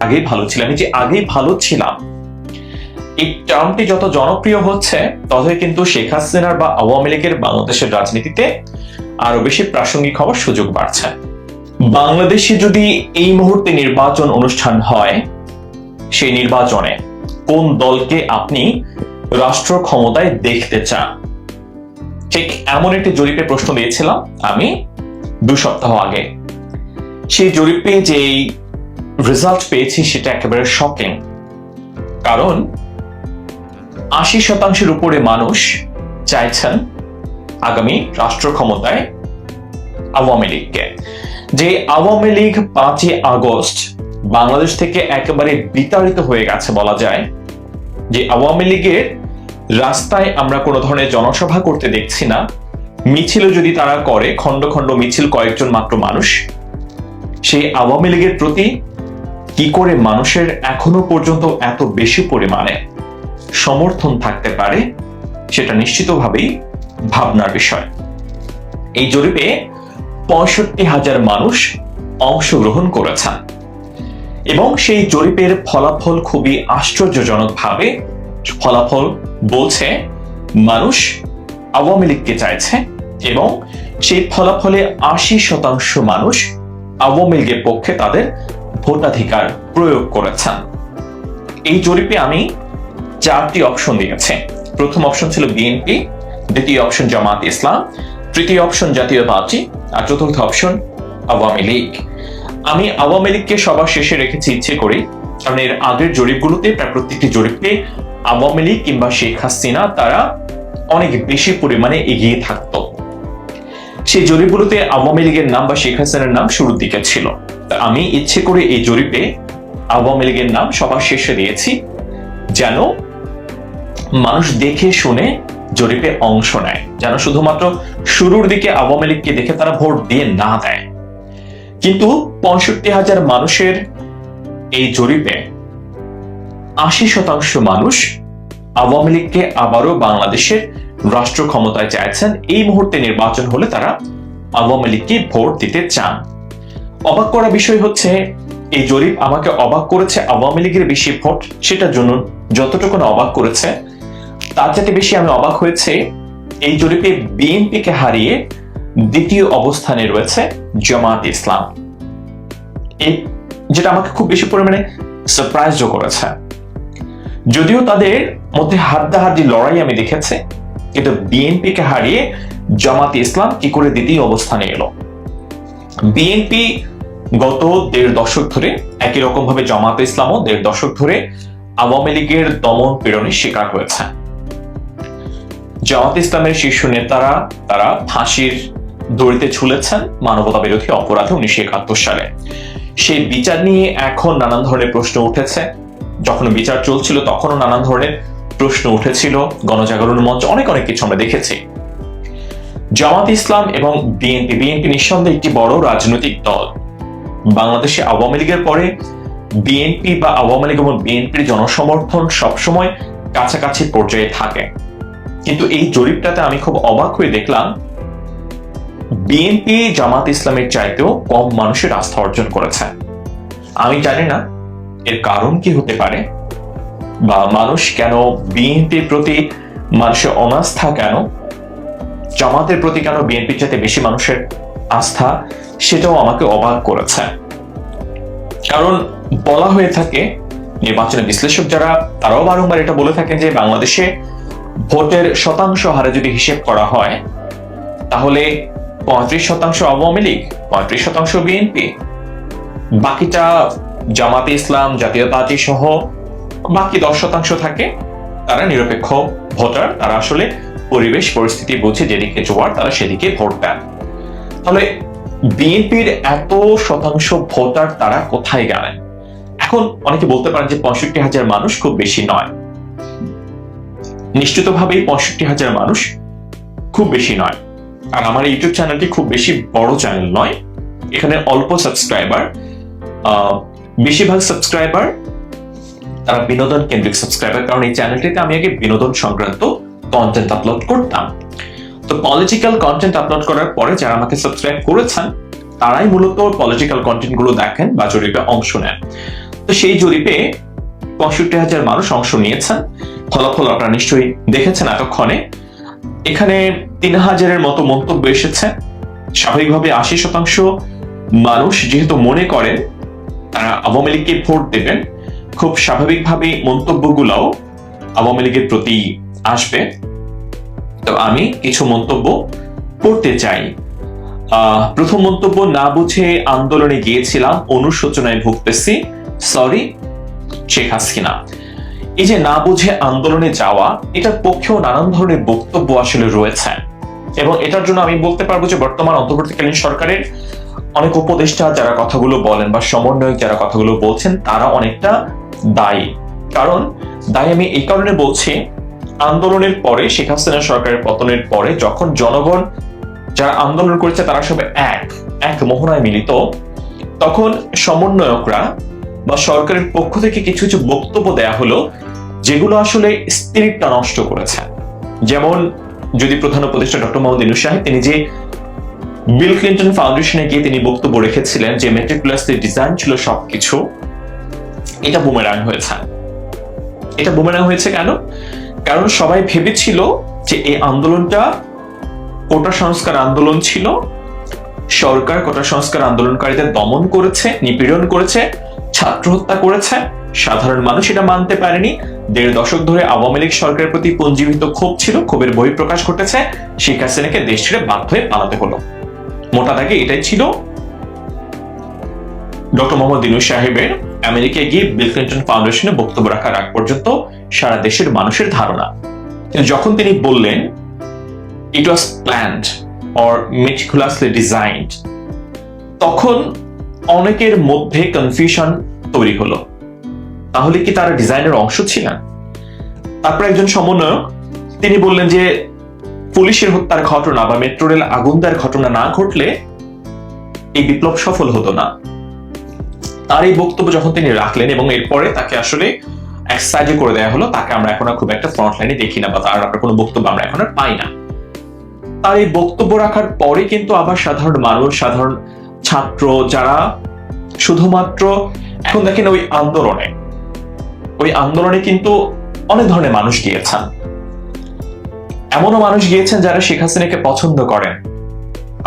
আগেই ভালো ছিলাম, এই যে আগেই ভালো ছিলাম। এই টার্মটি যত জনপ্রিয় হচ্ছে, ততই কিন্তু শেখ হাসিনার বা আওয়ামী লীগের বাংলাদেশের রাজনীতিতে আরও বেশি প্রাসঙ্গিক হওয়ার সুযোগ বাড়ছে। বাংলাদেশে যদি এই মুহূর্তে নির্বাচন অনুষ্ঠান হয়, সেই নির্বাচনে কোন দলকে আপনি রাষ্ট্র ক্ষমতায় দেখতে চান? ঠিক এমন একটি জরিপে প্রশ্ন দিয়েছিলাম আমি দু সপ্তাহ আগে। সেই জরিপে যেই রেজাল্ট পেয়েছি সেটা একেবারে শকিং কারণ আশি শতাংশের উপরে মানুষ চাইছেন আগামী রাষ্ট্র ক্ষমতায় আওয়ামী লীগকে। যে আওয়ামী লীগ পাঁচই আগস্ট বাংলাদেশ থেকে একেবারে বিতাড়িত হয়ে গেছে বলা যায়, যে আওয়ামী লীগের রাস্তায় আমরা কোনো ধরনের জনসভা করতে দেখছি না, মিছিল যদি তারা করে, খণ্ড খণ্ড মিছিল কয়েকজন মাত্র মানুষ, সেই আওয়ামী লীগের প্রতি কি করে মানুষের এখনও পর্যন্ত এত বেশি পরিমাণে সমর্থন থাকতে পারে সেটা নিশ্চিতভাবেই ভাবনার বিষয়। এই জরিপে পঁয়ষট্টি হাজার মানুষ অংশগ্রহণ করেছেন এবং সেই জরিপের ফলাফল খুবই আশ্চর্যজনকভাবে ফলাফল বলছে, মানুষ আওয়ামী লীগকে চাইছে এবং সেই ফলাফলে আশি শতাংশ মানুষ আওয়ামী লীগের পক্ষে তাদের ভোটাধিকার প্রয়োগ করেছেন। এই জরিপে আমি চারটি অপশন দিয়েছি। প্রথম অপশন ছিল বিএনপি দ্বিতীয় অপশন জামাত ইসলাম, তৃতীয় অপশন জাতীয় পার্টি, আর চতুর্থ অপশন আওয়ামী লীগ। আমি আওয়ামী লীগকে সবার শেষে রেখেছি ইচ্ছে করে, কারণ এর আগের জরিপগুলোতে প্রায় প্রত্যেকটি জরিপে আওয়ামী লীগ কিংবা শেখ হাসিনা তারা অনেক বেশি পরিমাণে এগিয়ে থাকতো। সেই জরিপগুলোতে আওয়ামী লীগের নাম বা শেখ হাসিনার নাম শুরুর দিকে ছিল। আমি ইচ্ছে করে এই জরিপে আওয়ামী লীগের নাম সবার শেষে দিয়েছি, যেন মানুষ দেখে শুনে জরিপে অংশ নেয়, যেন শুধুমাত্র শুরুর দিকে আওয়ামী লীগকে দেখে তারা ভোট দিয়ে না দেয়। কিন্তু পঁয়ষট্টি হাজার মানুষের এই জরিপে আশি শতাংশ মানুষ আওয়ামী লীগকে আবারও বাংলাদেশের রাষ্ট্র ক্ষমতায় চাইছেন, এই মুহূর্তে নির্বাচন হলে তারা আওয়ামী লীগকে ভোট দিতে চান। অবাক করা বিষয় হচ্ছে, এই জরিপ আমাকে অবাক করেছে আওয়ামী লীগের বেশি ভোট, সেটার জন্য যতটুকু অবাক করেছে, তার চাইতে বেশি আমি অবাক হয়েছে, এই জরিপে বিএনপিকে হারিয়ে দ্বিতীয় অবস্থানে রয়েছে জামাত ইসলাম। যেটা আমাকে খুব বেশি পরিমাণে সারপ্রাইজও করেছে। যদিও তাদের মধ্যে হাড্ডাহাড্ডি লড়াই আমি দেখেছি কিন্তু বিএনপিকে হারিয়ে জামাত ইসলাম কি করে দ্বিতীয় অবস্থানে এলো? বিএনপি গত দেড় দশক ধরে একই রকম ভাবে জামাত ইসলামও দেড় দশক ধরে আওয়ামী লীগের দমন পীড়নের শিকার হয়েছে। জামাত ইসলামের শীর্ষ নেতারা, তারা ফাঁসির দড়িতে ঝুলেছেন মানবতা বিরোধী অপরাধে উনিশশো একাত্তর সালে। সেই বিচার নিয়ে এখন নানান ধরনের প্রশ্ন উঠেছে। যখন বিচার চলছিল তখনও নানান ধরনের প্রশ্ন উঠেছিল গণজাগরণ মঞ্চ, অনেক অনেক কিছু আমরা দেখেছি। জামাত ইসলাম এবং বিএনপি বিএনপি নিঃসন্দেহে একটি বড় রাজনৈতিক দল। বাংলাদেশে আওয়ামী লীগের পরে বিএনপি বা আওয়ামী লীগ এবং বিএনপির জনসমর্থন সবসময় কাছাকাছি পর্যায়ে থাকে। কিন্তু এই জরিপটাতে আমি খুব অবাক হয়ে দেখলাম, বিএনপি জামাত ইসলামের চাইতেও কম মানুষের আস্থা অর্জন করেছে। আমি জানি না, এর কারণ কি হতে পারে বা মানুষ কেন বিএনপির প্রতি মানুষের অনাস্থা কেন? জামাতের প্রতি কেন বিএনপির চাইতে বেশি মানুষের আস্থা? সেটাও আমাকে অবাক করেছে। কারণ বলা হয়ে থাকে নির্বাচনের বিশ্লেষক যারা, তারাও বারংবার এটা বলে থাকেন যে বাংলাদেশে ভোটের শতাংশ হারে যদি হিসেব করা হয়, তাহলে পঁয়ত্রিশ শতাংশ আওয়ামী লীগ, পঁয়ত্রিশ শতাংশ বিএনপি, বাকিটা জামাতে ইসলাম জাতীয় পার্টি সহ বাকি দশ শতাংশ থাকে, তারা নিরপেক্ষ ভোটার, তারা আসলে পরিবেশ, পরিস্থিতি বুঝে যেদিকে জোয়ার, তারা সেদিকে ভোট দেন। তাহলে বিএনপির এত শতাংশ ভোটার তারা কোথায় গেলেন? এখন অনেকে বলতে পারেন যে পঁয়ষট্টি হাজার মানুষ খুব বেশি নয়। নিশ্চিতভাবেই পঁয়ষট্টি হাজার মানুষ খুব বেশি নয়। আর আমার ইউটিউব চ্যানেলটি খুব বেশি বড় চ্যানেল নয়। এখানে অল্প সাবস্ক্রাইবার বেশিরভাগ সাবস্ক্রাইবার তারা বিনোদন কেন্দ্রিক সাবস্ক্রাইবার কারণ এই চ্যানেলটিতে আমি আগে বিনোদন সংক্রান্ত কন্টেন্ট আপলোড করতাম। তো পলিটিক্যাল কন্টেন্ট আপলোড করার পরে যারা আমাকে সাবস্ক্রাইব করেছেন, তারাই মূলত পলিটিক্যাল কন্টেন্টগুলো দেখেন বা জরিপে অংশ নেন। তো সেই জরিপে পঁয়ষট্টি হাজার মানুষ অংশ নিয়েছেন। ফলাফল আপনারা নিশ্চয়ই দেখেছেন এতক্ষণে। এখানে তিন হাজারের মতো মন্তব্য এসেছে। স্বাভাবিকভাবে আশি শতাংশ মানুষ যেহেতু মনে করেন, তারা আওয়ামী লীগকে ভোট দেবেন। খুব স্বাভাবিকভাবে মন্তব্যগুলোও আওয়ামী লীগের প্রতি আসবে। তো আমি কিছু মন্তব্য পড়তে চাই। প্রথম মন্তব্য, না বুঝে আন্দোলনে গিয়েছিলাম, অনুশোচনায় ভুগতেছি। সরি শেখ হাসিনা। এই যে না বুঝে আন্দোলনে যাওয়া, এটার পক্ষেও নানান ধরনের বক্তব্য আসলে রয়েছে। এবং এটার জন্য আমি বলতে পারব যে বর্তমান অন্তর্বর্তীকালীন সরকারের অনেক উপদেষ্টা যারা কথাগুলো বলেন বা সমন্বয়ক যারা কথাগুলো বলছেন, তারা অনেকটা দায়ী। কারণ দায়ী আমি এই কারণে বলছি, আন্দোলনের পরে শেখ হাসিনা সরকারের পতনের পরে যখন জনগণ যারা আন্দোলন করেছে তারা সবাই এক এক মোহনায় মিলিত, তখন সমন্বয়করা বা সরকারের পক্ষ থেকে কিছু কিছু বক্তব্য দেয়া হলো, যেগুলো আসলে স্পিরিটটা নষ্ট করেছে। যেমন যদি প্রধান উপদেষ্টা ডক্টর মোহাম্মদ ইনু সাহেব, তিনি যে বিল ক্লিন্টন ফাউন্ডেশনে গিয়ে তিনি বক্তব্য রেখেছিলেন যে মেট্রিকুলাসের ডিজাইন ছিল সবকিছু এটা বুমেরাং হয়েছে। এটা বুমেরাং হয়েছে কেন? কারণ সবাই ভেবেছিল যে এই আন্দোলনটা কোটা সংস্কার আন্দোলন ছিল। সরকার কোটা সংস্কার আন্দোলনকারীদের দমন করেছে, নিপীড়ন করেছে, ছাত্র হত্যা করেছে। সাধারণ মানুষ এটা মানতে পারেনি। দেড় দশক ধরে আওয়ামী লীগ সরকারের প্রতি পুঞ্জীবিত ক্ষোভ ছিল, ক্ষোভের বহিঃপ্রকাশ ঘটেছে। শেখ হাসিনাকে দেশ ছেড়ে বাধ্য হয়ে পালাতে হলো। মোটা দাগে এটাই ছিল। ডক্টর মোহাম্মদ ইনু সাহেবের আমেরিকায় গিয়ে বিল ক্লিন্টন ফাউন্ডেশনে বক্তব্য রাখার আগ পর্যন্ত সারা দেশের মানুষের ধারণা। কিন্তু যখন তিনি বললেন it was planned or meticulously designed তখন অনেকের মধ্যে কনফিউশন তৈরি হলো। তাহলে কি তারা ডিজাইনের অংশ ছিলেন? তারপর একজন সমন্বয়ক, তিনি বললেন যে, পুলিশের হত্যার ঘটনা বা মেট্রো রেল আগুন দেওয়ার ঘটনা না ঘটলে এই বিপ্লব সফল হতো না। তার এই বক্তব্য যখন তিনি রাখলেন এবং এরপরে তাকে আসলে এক করে দেওয়া হলো, তাকে আমরা এখন খুব একটা ফ্রন্ট লাইনে দেখি না বা তার কোনো বক্তব্য আমরা এখন আর পাই না। তার এই বক্তব্য রাখার পরে কিন্তু আবার সাধারণ মানুষ, সাধারণ ছাত্র যারা শুধুমাত্র এখন দেখেন ওই আন্দোলনে ওই আন্দোলনে কিন্তু অনেক ধরনের মানুষ গিয়েছেন। এমনও মানুষ গিয়েছেন যারা শেখ হাসিনাকে পছন্দ করেন,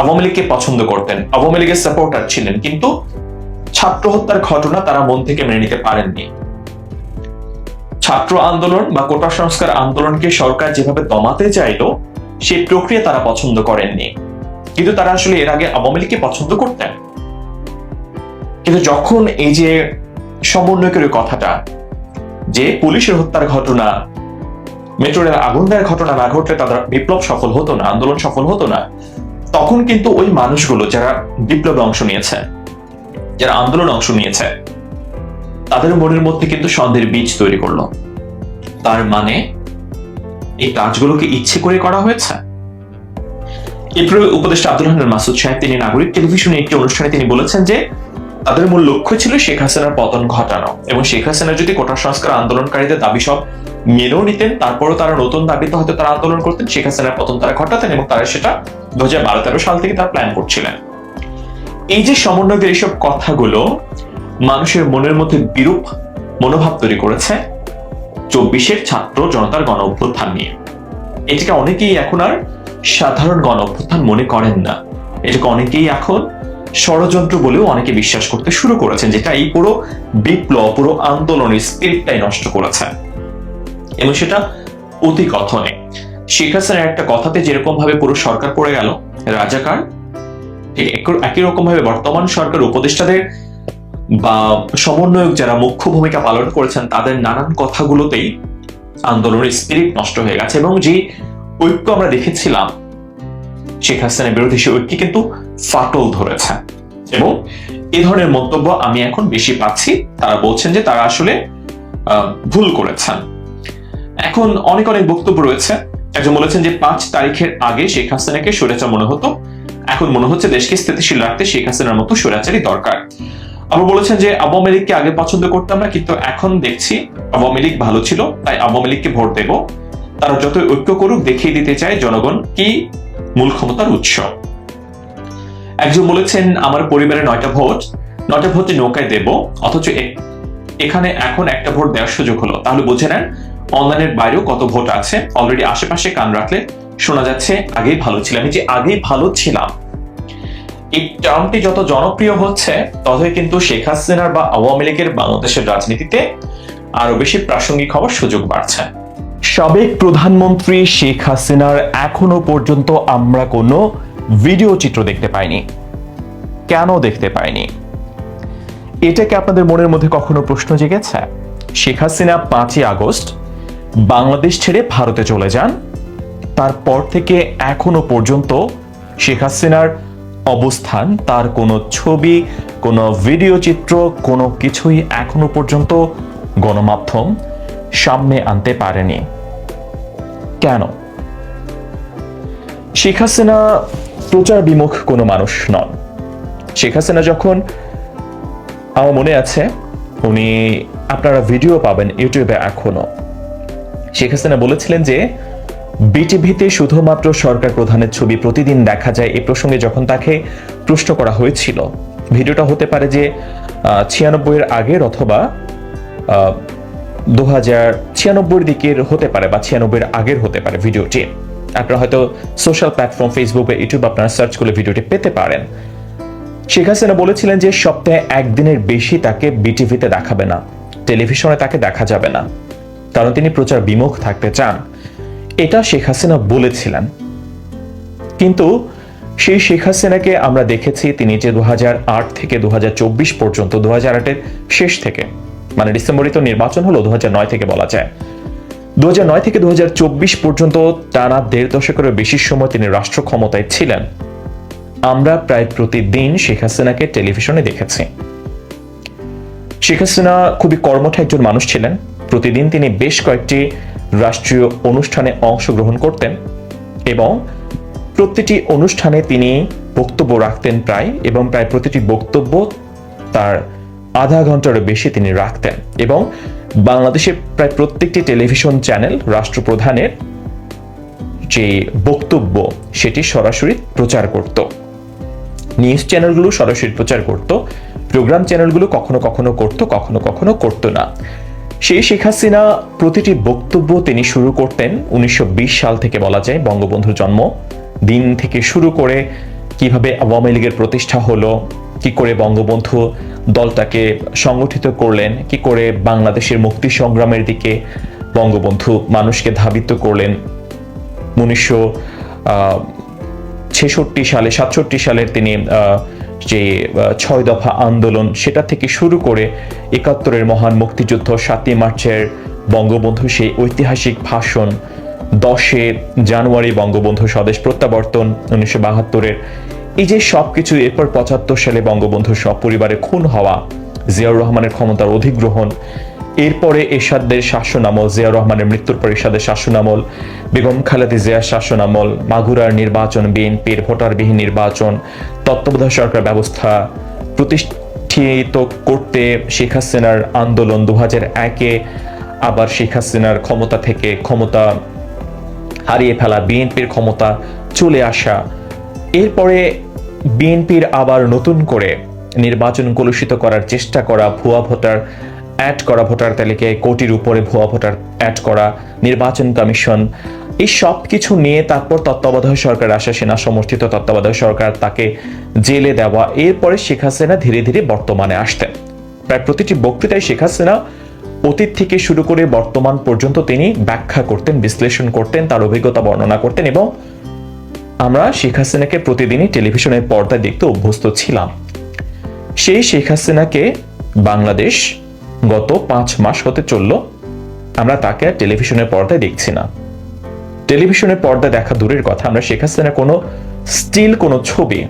আওয়ামী লীগকে পছন্দ করতেন, আওয়ামী লীগের সাপোর্টার ছিলেন, কিন্তু ছাত্র হত্যার ঘটনা তারা মন থেকে মেনে নিতে পারেননি। ছাত্র আন্দোলন বা কোটা সংস্কার আন্দোলনকে সরকার যেভাবে দমাতে চাইলো সেই প্রক্রিয়া তারা পছন্দ করেননি। কিন্তু তারা আসলে এর আগে আওয়ামী লীগকে পছন্দ করতেন। কিন্তু যখন এই যে সমন্বয়কের কথাটা, যে পুলিশের হত্যার ঘটনা মেট্রো রেল আগুন দেওয়ার ঘটনা না ঘটলে তাদের বিপ্লব সফল হতো না, আন্দোলন সফল হতো না, তখন কিন্তু ওই মানুষগুলো যারা বিপ্লবে অংশ নিয়েছে যারা আন্দোলন অংশ নিয়েছে, তাদের মনের মধ্যে কিন্তু সন্দেহের বীজ তৈরি করল। তার মানে এই কাজগুলোকে ইচ্ছে করে করা হয়েছে? এরপরে উপদেষ্টা আব্দুল রহমান মাসুদ সাহেব, তিনি নাগরিক টেলিভিশনে একটি অনুষ্ঠানে তিনি বলেছেন যে, তাদের মূল লক্ষ্য ছিল শেখ হাসিনার পতন ঘটানো এবং শেখ হাসিনা যদি কোটা সংস্কার আন্দোলনকারীদের দাবি সব মেনেও নিতেন, তারপরও তারা নতুন দাবিতে হয়তো তারা আন্দোলন করতেন, শেখ হাসিনার পতন তারা ঘটাতেন এবং তারা সেটা দু হাজার বারো সাল থেকে তারা প্ল্যান করছিলেন। এই যে সমন্বয়কের এইসব কথাগুলো মানুষের মনের মধ্যে বিরূপ মনোভাব তৈরি করেছে চব্বিশের ছাত্র জনতার গণ অভ্যুত্থান নিয়ে। এটাকে অনেকেই এখন আর সাধারণ গণ অভ্যুত্থান মনে করেন না। এটাকে অনেকেই এখন ষড়যন্ত্র বলেও অনেকে বিশ্বাস করতে শুরু করেছেন, যেটা এই পুরো বিপ্লব, পুরো আন্দোলনের স্পিরিটটাই নষ্ট করেছে। এবং সেটা অতি কথনে। শেখ হাসিনার একটা কথাতে যেরকম ভাবে পুরো সরকার পড়ে গেল, রাজাকার ঠিক একই- একই রকম ভাবে বর্তমান সরকার উপদেষ্টাদের বা সমন্বয়ক যারা মুখ্য ভূমিকা পালন করেছেন, তাদের নানান কথাগুলোতেই আন্দোলনের স্পিরিট নষ্ট হয়ে গেছে এবং যে ঐক্য আমরা দেখেছিলাম, শেখ হাসিনার বিরোধী সে ঐক্য কিন্তু ফাটল ধরেছে। এবং এ ধরনের মন্তব্য আমি এখন বেশি পাচ্ছি। তারা বলছেন যে তারা আসলে ভুল করেছেন। এখন অনেক অনেক বক্তব্য রয়েছে। একজন বলেছেন যে পাঁচ তারিখের আগে শেখ হাসিনাকে স্বৈরাচার মনে হতো। এখন মনে হচ্ছে দেশকে স্থিতিশীল রাখতে শেখ হাসিনার মতো স্বৈরাচারই দরকার। আবার বলেছেন যে, আওয়ামী লীগকে আগে পছন্দ করতাম না, কিন্তু এখন দেখছি আওয়ামী লীগ ভালো ছিল, তাই আওয়ামী লীগকে ভোট দেব। তারা যত ঐক্য করুক, দেখিয়ে দিতে চায় জনগণ কি মূল ক্ষমতার উৎস। একজন বলেছেন, আমার পরিবারে নয়টা ভোট, নয়টা ভোটে নৌকায় দেব, অথচ এখানে এখন একটা ভোট দেওয়ার সুযোগ হলো। তাহলে বুঝে নেন, অনলাইনের বাইরেও কত ভোট আছে, অলরেডি আশেপাশে কান রাখলে শোনা যাচ্ছে আগেই ভালো ছিলাম। যে আগেই ভালো ছিলাম। এই টার্মটি যত জনপ্রিয় হচ্ছে, ততই কিন্তু শেখ হাসিনার বা আওয়ামী লীগের বাংলাদেশের রাজনীতিতে আরও বেশি প্রাসঙ্গিক হওয়ার সুযোগ বাড়ছে। সাবেক প্রধানমন্ত্রী শেখ হাসিনার এখনও পর্যন্ত আমরা কোনো ভিডিও চিত্র দেখতে পাইনি। কেন দেখতে পাইনি? এটাকে আপনাদের মনের মধ্যে কখনো প্রশ্ন জেগেছে? শেখ হাসিনা পাঁচই আগস্ট বাংলাদেশ ছেড়ে ভারতে চলে যান। তারপর থেকে এখনও পর্যন্ত শেখ হাসিনার অবস্থান, তার কোনো ছবি, কোনো ভিডিও চিত্র, কোনো কিছুই এখনও পর্যন্ত গণমাধ্যম সামনে আনতে পারেনি। কেন? শেখ হাসিনা প্রচার বিমুখ কোনো মানুষ নন। শেখ হাসিনা যখন, আমার মনে আছে, উনি, আপনারা ভিডিও পাবেন ইউটিউবে এখনও। শেখ হাসিনা বলেছিলেন যে বিটিভিতে শুধুমাত্র সরকার প্রধানের ছবি প্রতিদিন দেখা যায় এই প্রসঙ্গে যখন তাকে প্রশ্ন করা হয়েছিল। ভিডিওটা হতে পারে যে ছিয়ানব্বই এর আগের অথবা দু হাজার ছিয়ানব্বইয়ের দিকের হতে পারে বা ছিয়ানব্বইয়ের আগের হতে পারে ভিডিওটি। আপনারা হয়তো সোশ্যাল প্ল্যাটফর্ম ফেসবুক বা ইউটিউব আপনারা সার্চ করলে ভিডিওটি পেতে পারেন। শেখ হাসিনা বলেছিলেন যে, সপ্তাহে একদিনের বেশি তাকে বিটিভিতে দেখাবে না, টেলিভিশনে তাকে দেখা যাবে না। কারণ তিনি প্রচার বিমুখ থাকতে চান। এটা শেখ হাসিনা বলেছিলেন। কিন্তু সেই শেখ হাসিনাকে আমরা দেখেছি তিনি যে দু হাজার আট থেকে দু পর্যন্ত দু আটের শেষ থেকে মানে ডিসেম্বরে তো নির্বাচন হলো দু থেকে বলা যায়। দু থেকে দু পর্যন্ত টানা দেড় দশকেরও বেশি সময় তিনি রাষ্ট্র ক্ষমতায় ছিলেন। আমরা প্রায় প্রতিদিন শেখ হাসিনাকে টেলিভিশনে দেখেছি। শেখ হাসিনা খুবই কর্মঠ একজন মানুষ ছিলেন। প্রতিদিন তিনি বেশ কয়েকটি রাষ্ট্রীয় অনুষ্ঠানে অংশগ্রহণ করতেন এবং প্রতিটি অনুষ্ঠানে তিনি বক্তব্য রাখতেন প্রায় এবং প্রায় প্রতিটি বক্তব্য তার আধা ঘন্টারও বেশি তিনি রাখতেন এবং বাংলাদেশের প্রায় প্রত্যেকটি টেলিভিশন চ্যানেল রাষ্ট্রপ্রধানের যে বক্তব্য সেটি সরাসরি প্রচার করত। নিউজ চ্যানেলগুলো সরাসরি প্রচার করত, প্রোগ্রাম চ্যানেলগুলো কখনো কখনো করত, কখনো কখনো করতো না। সেই শেখ হাসিনা প্রতিটি বক্তব্য তিনি শুরু করতেন উনিশশো বিশ সাল থেকে বলা যায় বঙ্গবন্ধুর জন্ম। দিন থেকে শুরু করে কীভাবে আওয়ামী লীগের প্রতিষ্ঠা হলো, কি করে বঙ্গবন্ধু দলটাকে সংগঠিত করলেন, কি করে বাংলাদেশের মুক্তি সংগ্রামের দিকে বঙ্গবন্ধু মানুষকে ধাবিত করলেন। উনিশশো ছেষট্টি সালে, সাতষট্টি সালের তিনি যে ছয় দফা আন্দোলন সেটা থেকে শুরু করে একাত্তরের মহান মুক্তিযুদ্ধ সাতই মার্চের বঙ্গবন্ধু সেই ঐতিহাসিক ভাষণ, দশে জানুয়ারি বঙ্গবন্ধু স্বদেশ প্রত্যাবর্তন উনিশশো বাহাত্তরের। এই যে সব কিছু এরপর পঁচাত্তর সালে বঙ্গবন্ধু সব পরিবারে খুন হওয়া, জিয়াউর রহমানের ক্ষমতার অধিগ্রহণ এরপরে এরশাদের শাসনামল, জিয়া রহমানের মৃত্যুর পর এরশাদের শাসনামল, বেগম খালেদা জিয়ার শাসনামল, মাগুরার নির্বাচন, বিএনপির ভোটারবিহীন নির্বাচন, তত্ত্বাবধায়ক সরকার ব্যবস্থা প্রতিষ্ঠিত করতে শেখ হাসিনার আন্দোলন দু হাজার একে, আবার শেখ হাসিনার ক্ষমতা থেকে ক্ষমতা হারিয়ে ফেলা, বিএনপির ক্ষমতা চলে আসা। এরপরে বিএনপির আবার নতুন করে নির্বাচন কলুষিত করার চেষ্টা করা ভুয়া ভোটার অ্যাড করা ভোটার তালিকায় কোটির উপরে ভুয়া ভোটার অ্যাড করা, নির্বাচন কমিশন, এই সব কিছু নিয়ে তারপর তত্ত্বাবধায়ক সরকার আসা, সেনা সমর্থিত তত্ত্বাবধায়ক সরকার তাকে জেলে দেওয়া। এরপরে শেখ হাসিনা ধীরে ধীরে বর্তমানে আসতেন প্রায় প্রতিটি বক্তৃতায় শেখ হাসিনা অতীত থেকে শুরু করে বর্তমান পর্যন্ত তিনি ব্যাখ্যা করতেন, বিশ্লেষণ করতেন, তার অভিজ্ঞতা বর্ণনা করতেন এবং আমরা শেখ হাসিনাকে প্রতিদিনই টেলিভিশনের পর্দায় দেখতে অভ্যস্ত ছিলাম। সেই শেখ হাসিনাকে বাংলাদেশ গত পাঁচ মাস হতে চলল, আমরা তাকে আর টেলিভিশনের পর্দায় দেখছি না। টেলিভিশনের পর্দায় দেখা দূরের কথা, আমরা শেখ হাসিনা কোনো স্টিল কোনো ছবি